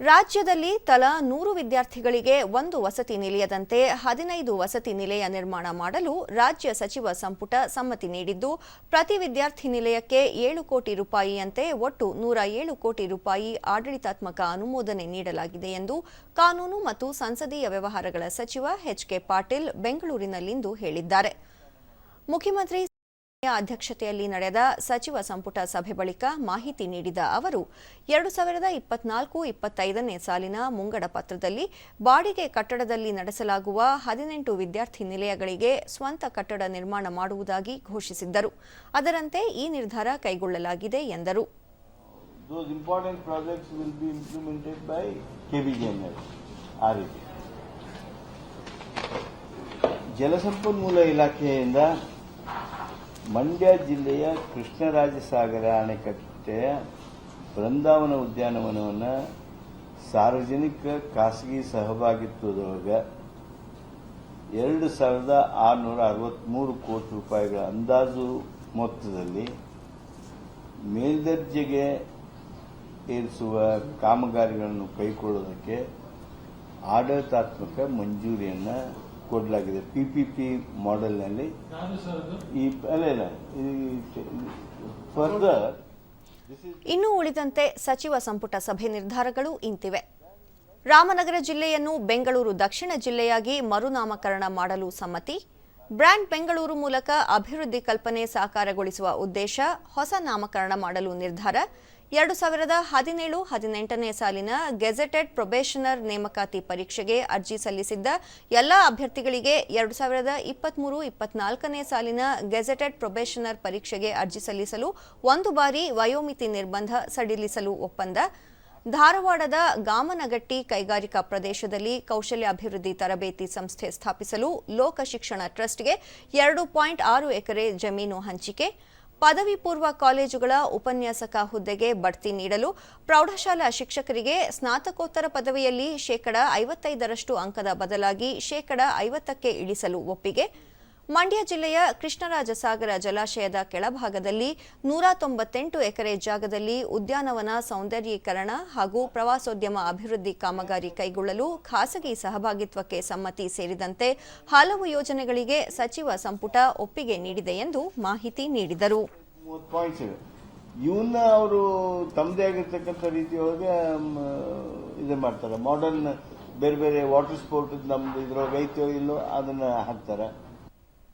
ರಾಜ್ಯದಲ್ಲಿ ತಲಾ ನೂರು ವಿದ್ಯಾರ್ಥಿಗಳಿಗೆ ಒಂದು ವಸತಿ ನಿಲಯದಂತೆ ಹದಿನೈದು ವಸತಿ ನಿಲಯ ನಿರ್ಮಾಣ ಮಾಡಲು ರಾಜ್ಯ ಸಚಿವ ಸಂಪುಟ ಸಮ್ಮತಿ ನೀಡಿದ್ದು, ಪ್ರತಿ ವಿದ್ಯಾರ್ಥಿ ನಿಲಯಕ್ಕೆ ಏಳು ಕೋಟಿ ರೂಪಾಯಿಯಂತೆ ಒಟ್ಟು ನೂರ ಏಳು ಕೋಟಿ ರೂಪಾಯಿ ಆಡಳಿತಾತ್ಮಕ ಅನುಮೋದನೆ ನೀಡಲಾಗಿದೆ ಎಂದು ಕಾನೂನು ಮತ್ತು ಸಂಸದೀಯ ವ್ಯವಹಾರಗಳ ಸಚಿವ ಎಚ್ಕೆ ಪಾಟೀಲ್ ಬೆಂಗಳೂರಿನಲ್ಲಿಂದು ಹೇಳಿದ್ದಾರೆ. ಮುಖ್ಯಮಂತ್ರಿ ಅಧ್ಯಕ್ಷತೆಯಲ್ಲಿ ನಡೆದ ಸಚಿವ ಸಂಪುಟ ಸಭೆ ಬಳಿಕ ಮಾಹಿತಿ ನೀಡಿದ ಅವರು, ಎರಡು ಸಾವಿರದ ಇಪ್ಪತ್ನಾಲ್ಕು ಇಪ್ಪತ್ತೈದನೇ ಸಾಲಿನ ಮುಂಗಡ ಪತ್ರದಲ್ಲಿ ಬಾಡಿಗೆ ಕಟ್ಟಡದಲ್ಲಿ ನಡೆಸಲಾಗುವ ಹದಿನೆಂಟು ವಿದ್ಯಾರ್ಥಿ ನಿಲಯಗಳಿಗೆ ಸ್ವಂತ ಕಟ್ಟಡ ನಿರ್ಮಾಣ ಮಾಡುವುದಾಗಿ ಘೋಷಿಸಿದ್ದರು ಅದರಂತೆ ಈ ನಿರ್ಧಾರ ಕೈಗೊಳ್ಳಲಾಗಿದೆ ಎಂದರು RET. ಜಲಸಂಪನ್ಮೂಲ ಇಲಾಖೆಯಿಂದ ಮಂಡ್ಯ ಜಿಲ್ಲೆಯ ಕೃಷ್ಣರಾಜಸಾಗರ ಅಣೆಕಟ್ಟೆಯ ಬೃಂದಾವನ ಉದ್ಯಾನವನವನ್ನು ಸಾರ್ವಜನಿಕ ಖಾಸಗಿ ಸಹಭಾಗಿತ್ವದೊಳಗೆ ಎರಡು ಸಾವಿರದ ಆರುನೂರ ಅರವತ್ತ್ಮೂರು ಕೋಟಿ ರೂಪಾಯಿಗಳ ಅಂದಾಜು ಮೊತ್ತದಲ್ಲಿ ಮೇಲ್ದರ್ಜೆಗೆ ಏರಿಸುವ ಕಾಮಗಾರಿಗಳನ್ನು ಕೈಗೊಳ್ಳುವುದಕ್ಕೆ ಆಡಳಿತಾತ್ಮಕ ಮಂಜೂರಿಯನ್ನು ಕೊಡಲಾಗಿದೆ. ಪಿಪಿಪಿ ಮಾಡೆಲ್ನಲ್ಲಿ ಈ ಅಲ್ಲ ಇಲ್ಲ. ಫರ್ದರ್ ಇನ್ನು ಉಳಿದಂತೆ ಸಚಿವ ಸಂಪುಟ ಸಭೆ ನಿರ್ಧಾರಗಳು ಇಂತಿವೆ. ರಾಮನಗರ ಜಿಲ್ಲೆಯನ್ನು ಬೆಂಗಳೂರು ದಕ್ಷಿಣ ಜಿಲ್ಲೆಯಾಗಿ ಮರುನಾಮಕರಣ ಮಾಡಲು ಸಮ್ಮತಿ. ಬ್ರ್ಯಾಂಡ್ ಬೆಂಗಳೂರು ಮೂಲಕ ಅಭಿವೃದ್ಧಿ ಕಲ್ಪನೆ ಸಾಕಾರಗೊಳಿಸುವ ಉದ್ದೇಶ ಹೊಸ ನಾಮಕರಣ ಮಾಡಲು ನಿರ್ಧಾರ. ಎರಡು ಸಾವಿರದ ಹದಿನೇಳು ಹದಿನೆಂಟನೇ ಸಾಲಿನ ಗೆಜೆಟೆಡ್ ಪ್ರೊಬೇಷನರ್ ನೇಮಕಾತಿ ಪರೀಕ್ಷೆಗೆ ಅರ್ಜಿ ಸಲ್ಲಿಸಿದ್ದ ಎಲ್ಲ ಅಭ್ಯರ್ಥಿಗಳಿಗೆ ಎರಡು ಸಾವಿರದ ಇಪ್ಪತ್ಮೂರು ಇಪ್ಪತ್ನಾಲ್ಕನೇ ಸಾಲಿನ ಗೆಜೆಟೆಡ್ ಪ್ರೊಬೇಷನರ್ ಪರೀಕ್ಷೆಗೆ ಅರ್ಜಿ ಸಲ್ಲಿಸಲು ಒಂದು ಬಾರಿ ವಯೋಮಿತಿ ನಿರ್ಬಂಧ ಸಡಿಲಿಸಲು ಒಪ್ಪಂದ. ಧಾರವಾಡದ ಗಾಮನಗಟ್ಟಿ ಕೈಗಾರಿಕಾ ಪ್ರದೇಶದಲ್ಲಿ ಕೌಶಲ್ಯಾಭಿವೃದ್ಧಿ ತರಬೇತಿ ಸಂಸ್ಥೆ ಸ್ಥಾಪಿಸಲು ಲೋಕ ಶಿಕ್ಷಣ ಟ್ರಸ್ಟ್ಗೆ ಎರಡು ಪಾಯಿಂಟ್ ಆರು ಎಕರೆ ಜಮೀನು ಹಂಚಿಕೆ. ಪದವಿ ಪೂರ್ವ ಕಾಲೇಜುಗಳ ಉಪನ್ಯಾಸಕ ಹುದ್ದೆಗೆ ಬಡ್ತಿ ನೀಡಲು ಪ್ರೌಢಶಾಲಾ ಶಿಕ್ಷಕರಿಗೆ ಸ್ನಾತಕೋತ್ತರ ಪದವಿಯಲ್ಲಿ ಶೇಕಡ ಐವತ್ತೈದರಷ್ಟು ಅಂಕದ ಬದಲಾಗಿ ಶೇಕಡ ಐವತ್ತಕ್ಕೆ ಇಳಿಸಲು ಒಪ್ಪಿಗೆ ಮಂಡ್ಯ ಜಿಲ್ಲೆಯ ಕೃಷ್ಣರಾಜಸಾಗರ ಜಲಾಶಯದ ಕೆಳಭಾಗದಲ್ಲಿ ನೂರ ತೊಂಬತ್ತೆಂಟು ಎಕರೆ ಜಾಗದಲ್ಲಿ ಉದ್ಯಾನವನ ಸೌಂದರ್ಯೀಕರಣ ಹಾಗೂ ಪ್ರವಾಸೋದ್ಯಮ ಅಭಿವೃದ್ಧಿ ಕಾಮಗಾರಿ ಕೈಗೊಳ್ಳಲು ಖಾಸಗಿ ಸಹಭಾಗಿತ್ವಕ್ಕೆ ಸಮ್ಮತಿ ಸೇರಿದಂತೆ ಹಲವು ಯೋಜನೆಗಳಿಗೆ ಸಚಿವ ಸಂಪುಟ ಒಪ್ಪಿಗೆ ನೀಡಿದೆ ಎಂದು ಮಾಹಿತಿ ನೀಡಿದರು. ಇವನ್ನ ಅವರು ತಮ್ಮದೇ ಆಗಿರ್ತಕ್ಕಂಥ ರೀತಿಯೊಳಗೆ ಇದು ಮಾಡ್ತಾರೆ. ಮಾಡರ್ನ್ ಬೇರೆ ಬೇರೆ ವಾಟರ್ ಸ್ಪೋರ್ಟ್ ನಮ್ದು ಇದ್ರೊಳಗೆ ಐತೆಯೋ ಇಲ್ಲೋ ಅದನ್ನ ಹಾಕ್ತಾರೆ.